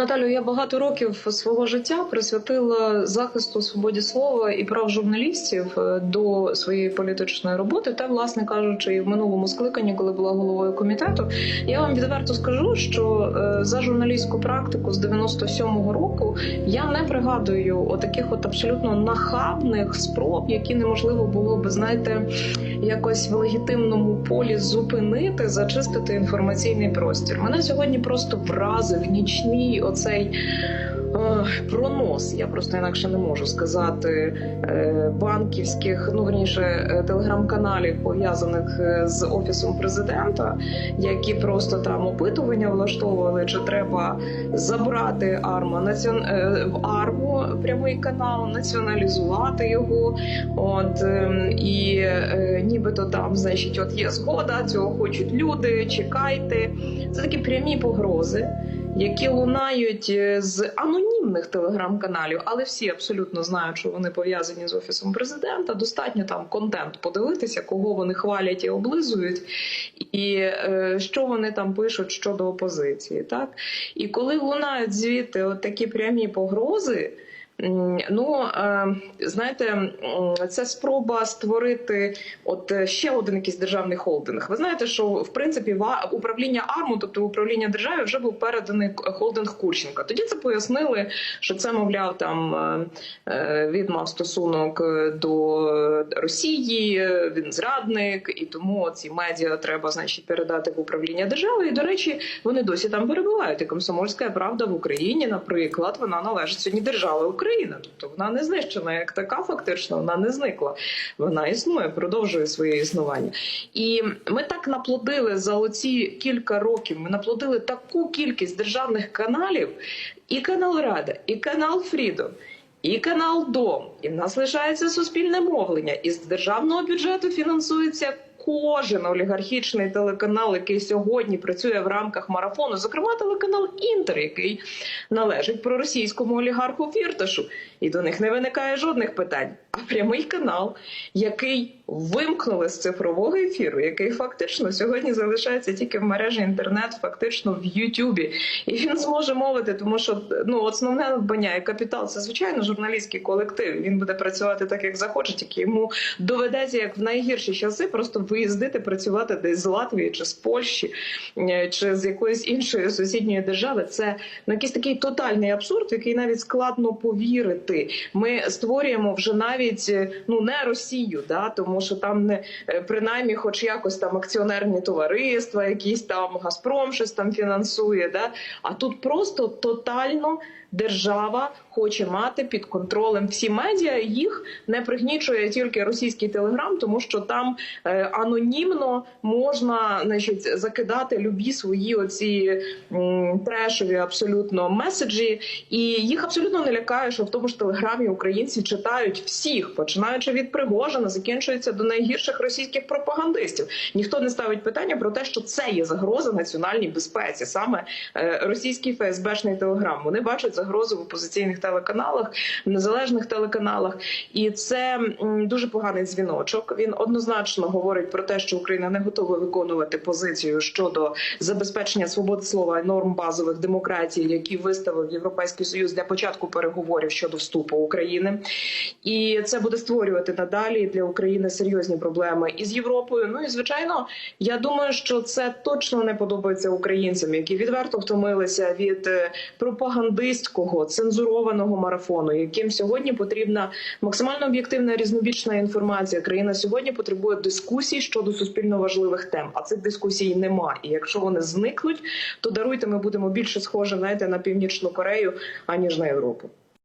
Наталю, я багато років свого життя присвятила захисту свободі слова і прав журналістів е, до своєї політичної роботи. Та, власне кажучи, і в минулому скликанні, коли була головою комітету, я вам відверто скажу, що е, за журналістську практику з 97-го року я не пригадую отаких от абсолютно нахабних спроб, які неможливо було би знаєте, якось в легітимному полі зупинити, зачистити інформаційний простір. Мене сьогодні просто вразив нічний оцей. е, Пронос, я просто інакше не можу сказати е, банківських, ну верніше е, телеграм-каналів пов'язаних з офісом президента, які просто там опитування влаштовували, чи треба забрати арма націон... в арму прямий канал, націоналізувати його. От ем, і нібито там, значить, от є згода, цього хочуть люди. Чекайте. Це такі прямі погрози. Які лунають е, з анонімних телеграм-каналів, але всі абсолютно знають, що вони пов'язані з офісом президента. Достатньо там контент подивитися, кого вони хвалять і облизують, і е, що вони там пишуть щодо опозиції. Так і коли лунають звідти от такі прямі погрози. Ну е, знаєте, це спроба створити от е, ще один якийсь державний холдинг. Ви знаєте, що в принципі управління АРМу, тобто управління держави, вже був переданий холдинг Курченка. Тоді це пояснили, що це мовляв там е, він мав стосунок до Росії, він зрадник, і тому ці медіа треба значить передати в управління держави. І до речі, вони досі там перебувають. І комсомольська правда в Україні, наприклад, вона належить сьогодні держави Україна, тобто вона не знищена як така, фактично вона не зникла. Вона існує, продовжує своє існування. І ми так наплодили за оці кілька років. Ми наплодили таку кількість державних каналів, і канал Рада, і канал Фрідом. І канал Дом, і в нас лишається суспільне мовлення. І з державного бюджету фінансується кожен олігархічний телеканал, який сьогодні працює в рамках марафону. Зокрема, телеканал Інтер, який належить проросійському олігарху Фірташу. І до них не виникає жодних питань. А прямий канал, який вимкнули з цифрового ефіру, який фактично сьогодні залишається тільки в мережі інтернет, фактично в Ютубі, і він зможе мовити, тому що ну основне надбання і капітал це звичайно журналістський колектив. Він буде працювати так, як захоче, тільки йому доведеться як в найгірші часи просто виїздити, працювати десь з Латвії чи з Польщі е, чи з якоїсь іншої сусідньої держави. Це ну, якийсь такий тотальний абсурд, який навіть складно повірити. Ми створюємо вже навіть е, ну не Росію, да тому що там не е, принаймні, хоч якось там акціонерні товариства, якісь там Газпром щось там фінансує. Да? А тут просто тотально держава хоче мати під контролем всі медіа. Їх не пригнічує тільки російський телеграм, тому що там е, анонімно можна значить, закидати любі свої оці трешові абсолютно меседжі, і їх абсолютно не лякає, що в тому ж телеграмі українці читають всіх, починаючи від Пригожина, закінчується до найгірших російських пропагандистів. Ніхто не ставить питання про те, що це є загроза національній безпеці, саме е, російський ФСБшний телеграм. Вони бачать загрозу в опозиційних телеканалах, в незалежних телеканалах, і це дуже поганий дзвіночок. Він однозначно говорить про те, що Україна не готова виконувати позицію щодо забезпечення свободи слова і норм базових демократій, які виставив Європейський Союз для початку переговорів щодо вступу України. І це буде створювати надалі для України серйозні проблеми із Європою. Ну і звичайно, я думаю, що це точно не подобається українцям, які відверто втомилися від е, пропагандистського цензурованого марафону, яким сьогодні потрібна максимально об'єктивна різнобічна інформація. Країна сьогодні потребує дискусій щодо суспільно важливих тем. А цих дискусій нема. І якщо вони зникнуть, то даруйте, ми будемо більше схожі знаєте, на північну Корею аніж на Європу.